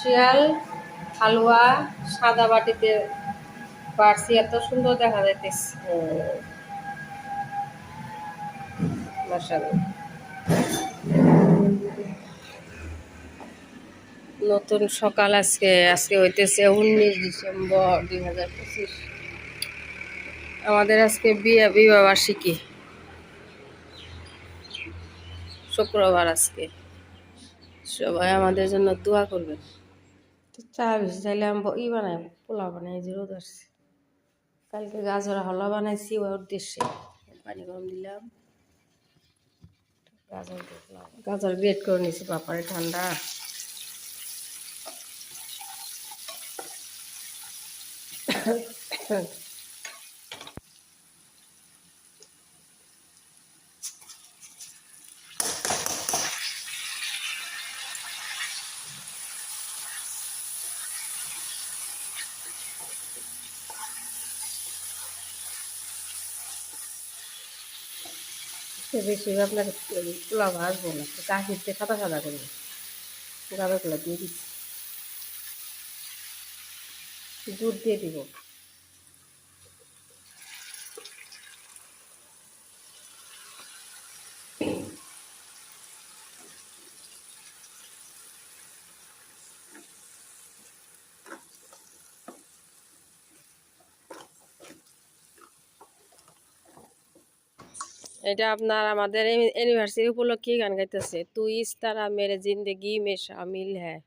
Special হালুয়া সাদা বাটিতে পারছি এত সুন্দর দেখা যাইতেছে। নতুন সকাল আজকে আজকে হইতেছে উনিশ ডিসেম্বর দুই হাজার পঁচিশ। আমাদের আজকে বিয়ে বিবাহ বার্ষিকী শুক্রবার আজকে। সবাই আমাদের জন্য দোয়া করবেন। চা বেশি চাইলে আমি ই বানাই, পোলাও বানাই যে রোদ আসছে। কালকে গাজর হলা বানাইছি, ওই উদ্দেশ্যে। পানি গরম দিলাম। গাজর। গাজর গ্রেট করে নিয়েছি বাপারে ঠান্ডা। সে বেশি আপনার পোলাও ভাজবো না কাশিতে সাদা সাদা করব গাজরগুলো দিয়ে দিচ্ছি। দুধ দিয়ে দিব। এটা আপনার আমাদের অ্যানিভার্সারি উপলক্ষে গান গাইতেছে। তুই তারা মেরে জিন্দেগি মে শামিল হ্যাঁ।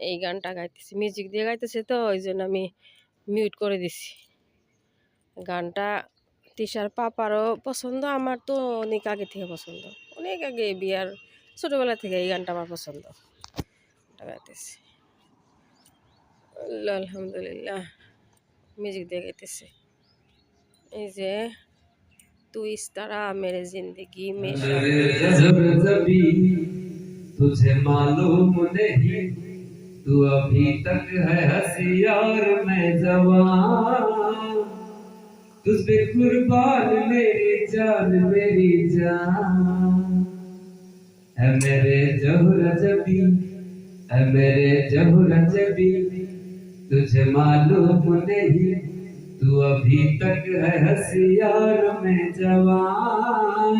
এই গানটা গাইতেছি। মিউজিক দিয়ে গাইতেছে তো ওই জন্য আমি মিউট করে দিছি। গানটা তিশার পাপারও পছন্দ আমার তো অনেক আগে থেকে পছন্দ। অনেক আগে বিয়ার ছোটোবেলা থেকে এই গানটা আমার পছন্দ। গাইতেছি। আল্লাহ, আলহামদুলিল্লাহ। মিউজিক দিয়ে গাইতেছে। এই যে तू इस तरह मेरे ज़िंदगी में तुझे मालूम नहीं तू अभी तक है हसियार मैं जवान। तुझ पे कुर्बान मेरी जान मेरी जान। है मेरे जहुर जबी है मेरे जहुर जबी तुझे मालूम नहीं। तू अभी तक है हसियार में जवान।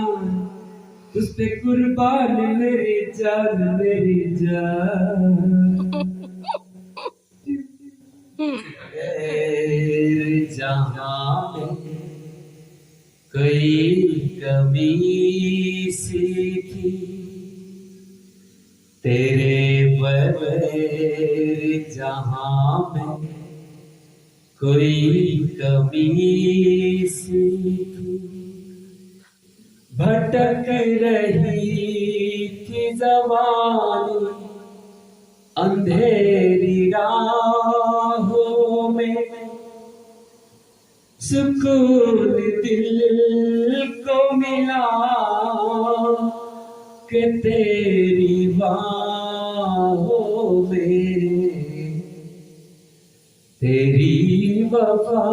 उस पे कुर्बान मेरी जान मेरी जान। कोई कमी सी थी तेरे बगैर जहाँ में कोई सी भटक रही थी जवानी, अंधेरी राहों में। सुकून दिल को मिला कि तेरी बाहों में। तेरी वफा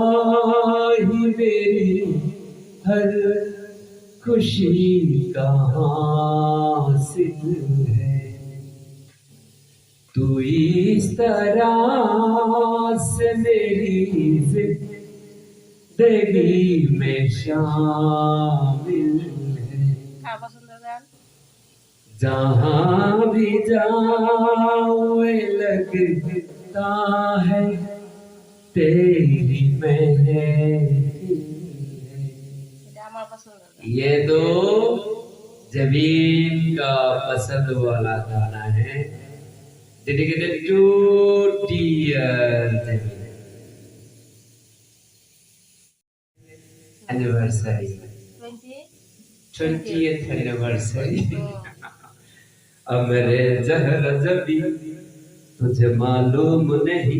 ही मेरी हर खुशी का हासिल है? तू इस तरह से मेरी ज़िंदगी में शामिल है। जहाँ भी जाओ लगता है ये दो ज़मीन का पसंद वाला गाना है। डेडिकेटेड टू डियर ज़मीन। एनिवर्सरी 20th एनिवर्सरी अब जहर जबी, तुझे मालूम नहीं।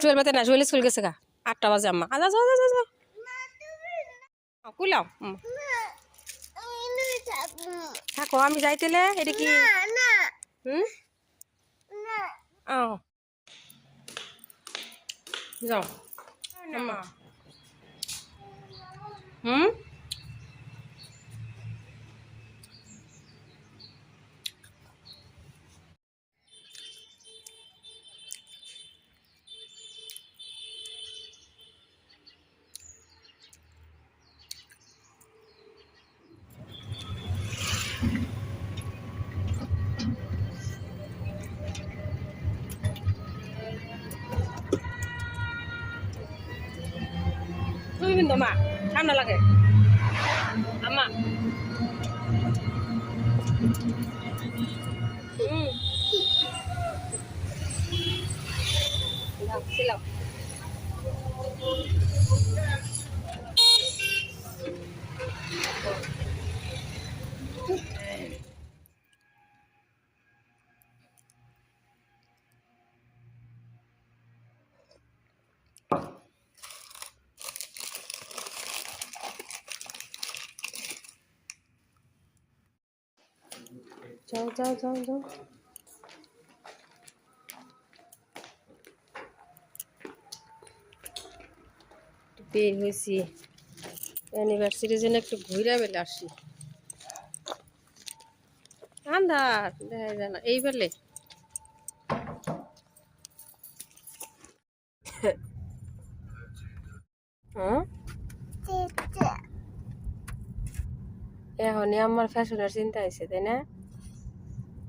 টুয়েলভতে না স্কুল গেছে গা। আটটা বাজে আম্মা। আজা যাও যাও যাও কুলাও। থাকো আমি যাইতেলে এটা কি? হুম? না। ও। যাও। হুম? ঠান্ডা লাগে যাও যাও যাও যাও। হয়েছি। জন্য একটু ঘুরে বেলে আসি। আন্ধার দেখা যায় না। এই বেলে। হ্যাঁ? চেচে। এখনই আমার ফ্যাশনের চিন্তা হয়েছে তাই না?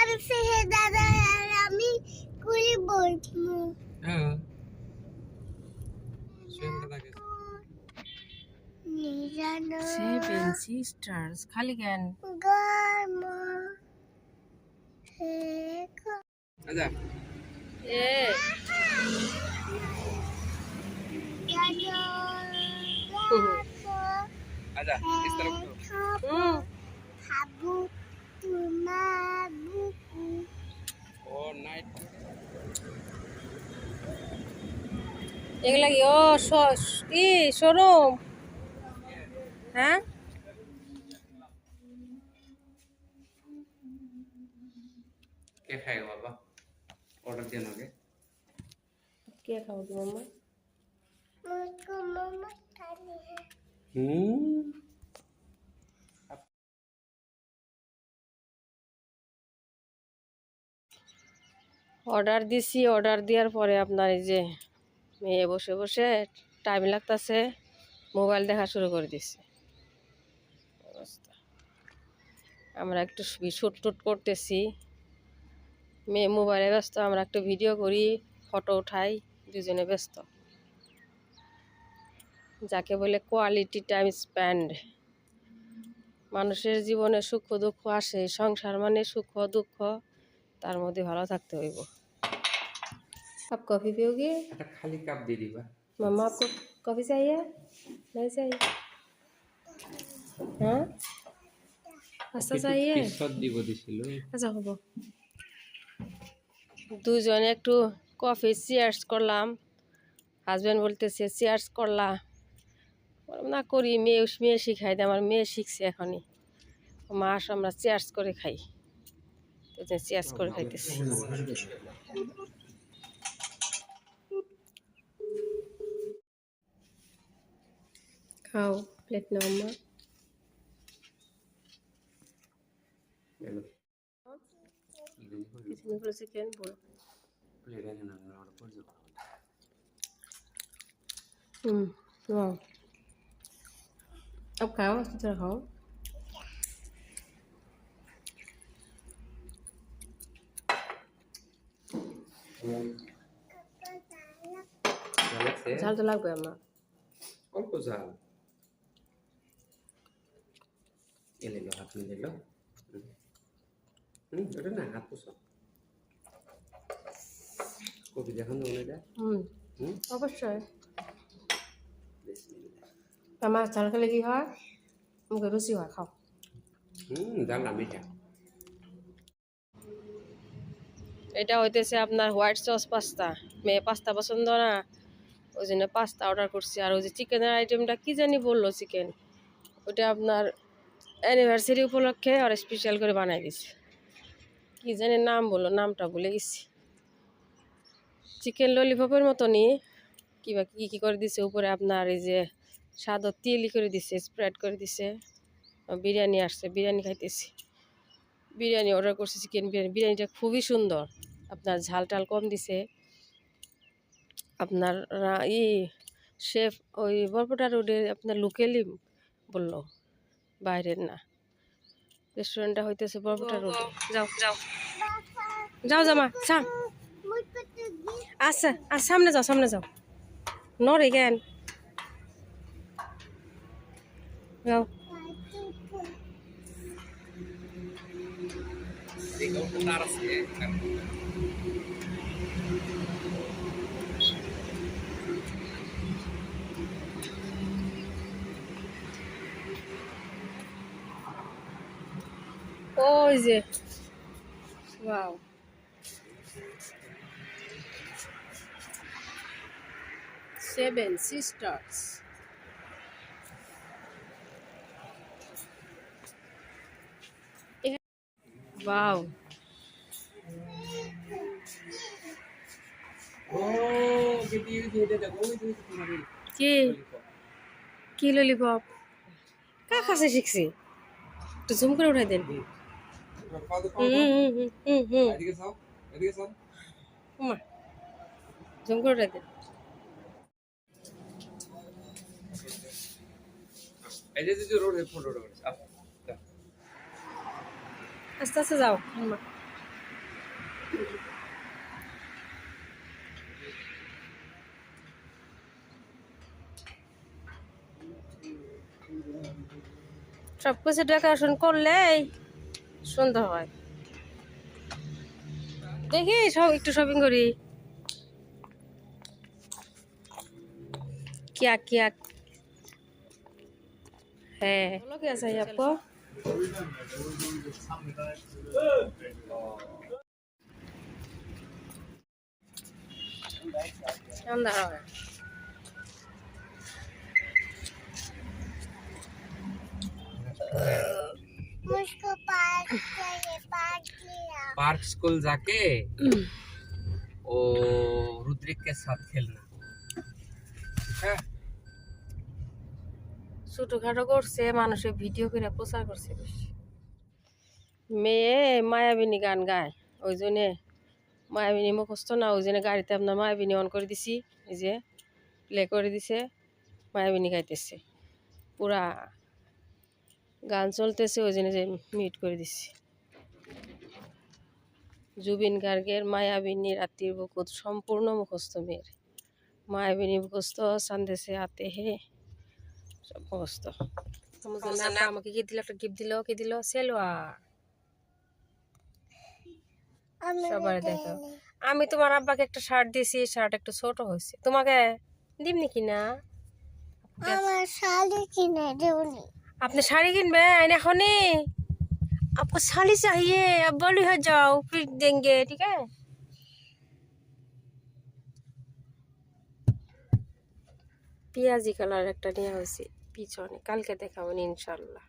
আমি সেহে দাদা আমি কুড়ি বলব হ্যাঁ Seven sisters. খালি জ্ঞান আচ্ছা এ Yeah. आजा इस तरफ तो হুম খাবো তোমার বুকু ओ नाइट এগুলা কি ও শ- কি শোরুম হ্যাঁ क्या खाएगा बाबा ऑर्डर दिया ना के কে খাবো কি মাম্মা মুকু মামা খালি হে অর্ডার দিছি অর্ডার দেওয়ার পরে আপনার এই যে মেয়ে বসে বসে টাইম লাগতেছে মোবাইল দেখা শুরু করে দিছে। আমরা একটু শ্যুট টুট করতেছি। মেয়ে মোবাইলে ব্যস্ত, আমরা একটু ভিডিও করি ফটো উঠাই, দুজনে ব্যস্ত। যাকে বলে কোয়ালিটি টাইম স্পেন্ড মানুষের জীবনে সুখ দুঃখ আসে, সংসার মানে সুখ দুঃখ, তার মধ্যে ভালো থাকতে হইব। आप कॉफ़ी पियोगे একটা খালি কাপ দিয়ে দিবা मम्मा आपको कॉफ़ी चाहिए नहीं चाहिए हाँ पास्ता चाहिए পিছত দিব দিছিল আচ্ছা হব দুজনে একটু কফি চেয়ার্স করলাম হাজব্যান্ড বলতেছে চেয়ার্স করলা বললাম, না করি মেয়ে মেয়ে শিখাই দেয় আমার মেয়ে শিখছে এখনই মা আসো আমরা চেয়ার্স করে খাই চেয়ার্স করে খাইতেছি أو بلاتنا هما এখানে হলো চিকেন বল হুম ওয়াও अब खाओ अच्छी तरह खाओ झाल तो लग गया अम्मा कौन को झाल লো হুম হুম, ওটা না হাত পোষা। কবি দেখান যাব না এটা হুম হুম? অবশ্যই। আমার ঝাল খেলে কি হয়? মুখে রুচি হয় খাও। হুম জাল না এটা হইতেছে আপনার হোয়াইট সস পাস্তা। মেয়ে পাস্তা পছন্দ না ওই জন্য পাস্তা অর্ডার করছি। আর ওই যে চিকেনের আইটেমটা কি জানি বলল চিকেন ওটা আপনার অ্যানিভার্সারি উপলক্ষে আর স্পেশাল করে বানাই দিছে। কি জানি নাম বলো, নামটা ভুলে গেছি। চিকেন ললিপপের মতনই কিবা কি কি করে দিছে, উপরে আপনার এই যে স্বাদ তিলি করে দিছে স্প্রেড করে দিছে। বিরিয়ানি আসছে, বিরিয়ানি খাইতেছি। বিরিয়ানি অর্ডার করছি চিকেন বিরিয়ানি। বিরিয়ানিটা খুবই সুন্দর। আপনার ঝাল টাল কম দিছে। আপনার ই শেফ ওই বরপটা রোডে আপনার লোকেলই বলল। বাইরের না। রেস্টুরেন্টটা হইতেছে বরপটা রোডে যাও যাও। যাও জামা সাম। আচ্ছা আর সামনে যাও সামনে যাও। নরে জ্ঞান যাও। Ikaw na ওই যে ওয়াও সেভেন সিস্টার্স ওয়াও. কি কি ললিপপ কার কাছে শিখছি একটু জুম করে উঠাই দেন জুম করে আস্তে আস্তে যাও সব কিছু ডেকোরেশন করলেই সুন্দর হয় দেখি সব একটু শপিং করি কিয়া কিয়া হ্যাঁ বলো কি আছে আপু সন্ধ্যা হবে मुझको पार्क चाहिए पार्क किया पार्क स्कूल जाके ओ रुद्रिक के साथ खेलना ठीक है ছোটখাটো করছে মানুষের ভিডিও করে প্রচার করছে বেশি মেয়ে মায়াবিনী গান গায় ওই জন্যে মায়াবিনী মুখস্থ না ওই জন্য গাড়িতে আপনার মায়াবিনী অন করে দিছি এই যে প্লে করে দিছে মায়াবিনী গাইতেছে পুরা গান চলতেছে ওই জন্য যে মিউট করে দিছি। জুবিন গার্গের মায়াবিনী রাত্রির বুকুত সম্পূর্ণ মুখস্থ মেয়ের। মায়াবিনী মুখস্থ সন্দেশে আতে হে সব মুখস্থ। আমাকে কি দিল? একটা গিফট দিল? কি দিল? সেলোয়ার। সবার দেখো। আমি তোমার আব্বাকে একটা শার্ট দিয়েছি শার্ট একটু ছোট হয়েছে। তোমাকে দিমনি কিনা? আমার শাড়ি কিনে দেউনি আপনি শাড়ি কিনবেন এখনই आपको साड़ी चाहिए अब बड़ी हो जाओ फिर देंगे ठीक है পেঁয়াজি কালার একটা নেওয়া হয়েছে পিছনে কালকে দেখাবো ইনশাল্লাহ